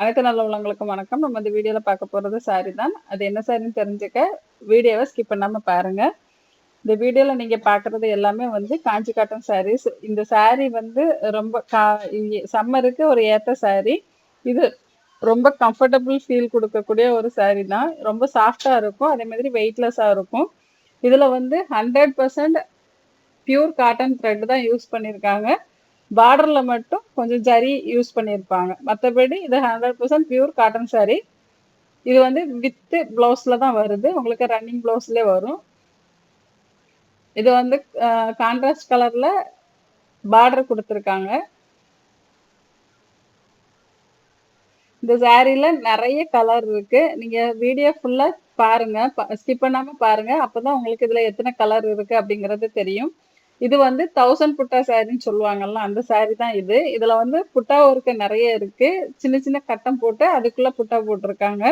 அனைத்து நல்ல உள்ளங்களுக்கும் வணக்கம். நம்ம இந்த வீடியோவில் பார்க்க போகிறது சாரி தான். அது என்ன சாரின்னு தெரிஞ்சுக்க வீடியோவை ஸ்கிப் பண்ணாமல் பாருங்கள் இந்த வீடியோவில் நீங்கள் பார்க்குறது எல்லாமே வந்து காஞ்சி காட்டன் சாரீஸ் இந்த சாரீ வந்து ரொம்ப கா சம்மருக்கு ஒரு ஏற்ற சாரீ இது ரொம்ப கம்ஃபர்டபுள் ஃபீல் கொடுக்கக்கூடிய ஒரு சாரீ தான். ரொம்ப சாஃப்டாக இருக்கும். அதே மாதிரி வெயிட்லெஸ்ஸாக இருக்கும். இதில் வந்து hundred percent pure cotton thread தான் யூஸ் பண்ணியிருக்காங்க பார்டரில் மட்டும் கொஞ்சம் ஜரி யூஸ் பண்ணியிருப்பாங்க. மற்றபடி இது hundred percent pure cotton sari இது வந்து வித்து ப்ளவுஸில் தான் வருது. உங்களுக்கு ரன்னிங் ப்ளவுஸ்லேயே வரும். இது வந்து கான்ட்ராஸ்ட் கலரில் பார்டர் கொடுத்துருக்காங்க. இந்த சாரியில் நிறைய கலர் இருக்கு. நீங்க வீடியோ ஃபுல்லா பாருங்க. ஸ்கிப் பண்ணாம பாருங்க. அப்பதான் உங்களுக்கு இதுல எத்தனை கலர் இருக்கு அப்படிங்கறது தெரியும். இது வந்து தௌசண்ட் புட்டா சாரின்னு சொல்லுவாங்கல்ல அந்த சாரி தான் இது. இதுல வந்து புட்டா ஒர்க்கு நிறைய இருக்கு. சின்ன சின்ன கட்டம் போட்டு அதுக்குள்ள புட்டா போட்டிருக்காங்க.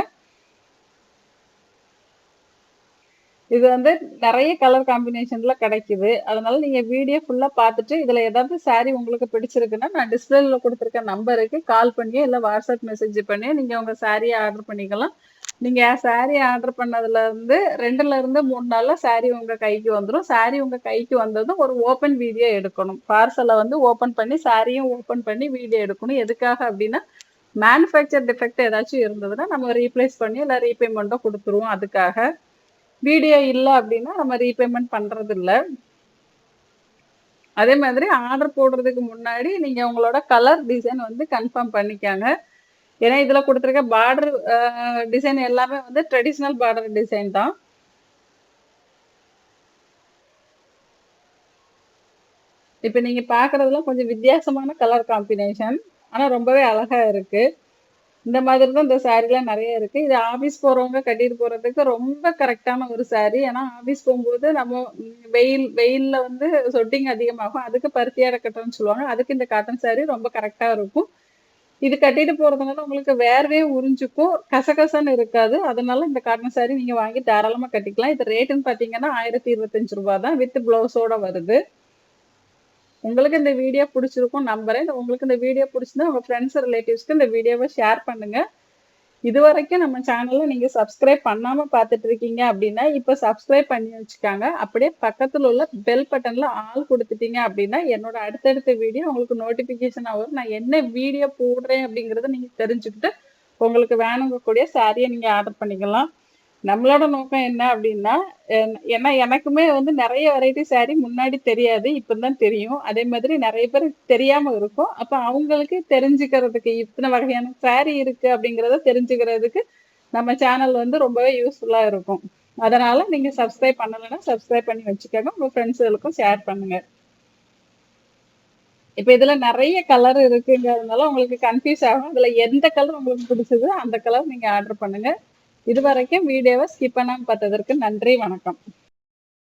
இது வந்து நிறைய கலர் காம்பினேஷன்ல கிடைக்குது. அதனால நீங்க வீடியோ ஃபுல்லா பார்த்துட்டு இதுல ஏதாவது சாரி உங்களுக்கு பிடிச்சிருக்குன்னா நான் டிஸ்பிளேல கொடுத்துருக்க நம்பருக்கு கால் பண்ணியோ இல்ல வாட்ஸ்அப் மெசேஜ் பண்ணியோ நீங்க உங்க சாரியை ஆர்டர் பண்ணிக்கலாம். நீங்க சாரி ஆர்டர் பண்ணதுல இருந்து ரெண்டுல இருந்து மூணு நாள்ல சாரி உங்க கைக்கு வந்துடும் சாரி உங்க கைக்கு வந்ததும் ஒரு ஓப்பன் வீடியோ எடுக்கணும். பார்சலை வந்து ஓப்பன் பண்ணி சாரியும் ஓப்பன் பண்ணி வீடியோ எடுக்கணும். எதுக்காக அப்படின்னா மேனுஃபேக்சர் டிஃபெக்ட் ஏதாச்சும் இருந்ததுன்னா நம்ம ரீப்ளேஸ் பண்ணி இல்லை ரீபேமெண்ட்டோ கொடுத்துருவோம். அதுக்காக வீடியோ இல்லை அப்படின்னா நம்ம ரீபேமெண்ட் பண்றது இல்லை அதே மாதிரி ஆர்டர் போடுறதுக்கு முன்னாடி நீங்க உங்களோட கலர் டிசைன் வந்து கன்ஃபார்ம் பண்ணிக்காங்க. ஏன்னா இதுல கொடுத்துருக்க பார்டர் டிசைன் எல்லாமே வந்து ட்ரெடிஷ்னல் பார்டர் டிசைன் தான். இப்போ நீங்க பாக்குறதுலாம் கொஞ்சம் வித்தியாசமான கலர் காம்பினேஷன் ஆனா ரொம்பவே அழகா இருக்கு. இந்த மாதிரி தான் இந்த சாரீலாம் நிறைய இருக்கு. இது ஆபீஸ் போறவங்க கட்டிட்டு போறதுக்கு ரொம்ப கரெக்டான ஒரு சாரீ ஏன்னா ஆபீஸ் போகும்போது நம்ம வெயில் வெயில்ல வந்து சொட்டிங் அதிகமாகும். அதுக்கு பருத்தியாட கட்டணும்னு சொல்லுவாங்க. அதுக்கு இந்த காட்டன் சாரீ ரொம்ப கரெக்டா இருக்கும். இது கட்டிட்டு போறதுனால உங்களுக்கு வேர்வே உறிஞ்சுக்கும் கசகசன்னு இருக்காது. அதனால இந்த காட்டன் சாரீ நீங்க வாங்கி தாராளமா கட்டிக்கலாம். இது ரேட்டுன்னு பாத்தீங்கன்னா ஆயிரத்தி இருபத்தஞ்சு ரூபாய் தான் வித் பிளவுஸோட வருது. உங்களுக்கு இந்த வீடியோ பிடிச்சிருக்கும் நம்புறேன். உங்களுக்கு இந்த வீடியோ பிடிச்சிருந்தா உங்க ஃப்ரெண்ட்ஸ் ரிலேட்டிவ்ஸ்க்கு இந்த வீடியோவை ஷேர் பண்ணுங்க. இது வரைக்கும் நம்ம சேனல்ல நீங்க சப்ஸ்கிரைப் பண்ணாம பார்த்துட்டு இருக்கீங்க அப்படின்னா இப்ப சப்ஸ்கிரைப் பண்ணி வச்சுக்காங்க. அப்படியே பக்கத்துல உள்ள பெல் பட்டன்ல ஆள் கொடுத்துட்டீங்க அப்படின்னா என்னோட அடுத்தடுத்த வீடியோ உங்களுக்கு நோட்டிபிகேஷன் வரும். நான் என்ன வீடியோ போடுறேன் அப்படிங்கறத நீங்க தெரிஞ்சுக்கிட்டு உங்களுக்கு வேணுங்க கூடிய சாரியை நீங்க ஆர்டர் பண்ணிக்கலாம். நம்மளோட நோக்கம் என்ன அப்படின்னா ஏன்னா எனக்குமே வந்து நிறைய வெரைட்டி சாரீ முன்னாடி தெரியாது இப்பதான் தெரியும். அதே மாதிரி நிறைய பேர் தெரியாம இருக்கும். அப்ப அவங்களுக்கு தெரிஞ்சுக்கிறதுக்கு இத்தனை வகையான சாரீ இருக்கு அப்படிங்கறத தெரிஞ்சுக்கிறதுக்கு நம்ம சேனல் வந்து ரொம்பவே யூஸ்ஃபுல்லா இருக்கும். அதனால நீங்க சப்ஸ்கிரைப் பண்ணலைன்னா சப்ஸ்கிரைப் பண்ணி வச்சுக்கோங்க. உங்க ஃப்ரெண்ட்ஸுகளுக்கும் ஷேர் பண்ணுங்க. இப்ப இதுல நிறைய கலர் இருக்குங்கிறதுனால உங்களுக்கு கன்ஃபியூஸ் ஆகும். இதுல எந்த கலர் உங்களுக்கு பிடிச்சது அந்த கலர் நீங்க ஆர்டர் பண்ணுங்க. இதுவரைக்கும் வீடியோவை ஸ்கிப் பண்ணாமல் பார்த்ததற்கு நன்றி வணக்கம்.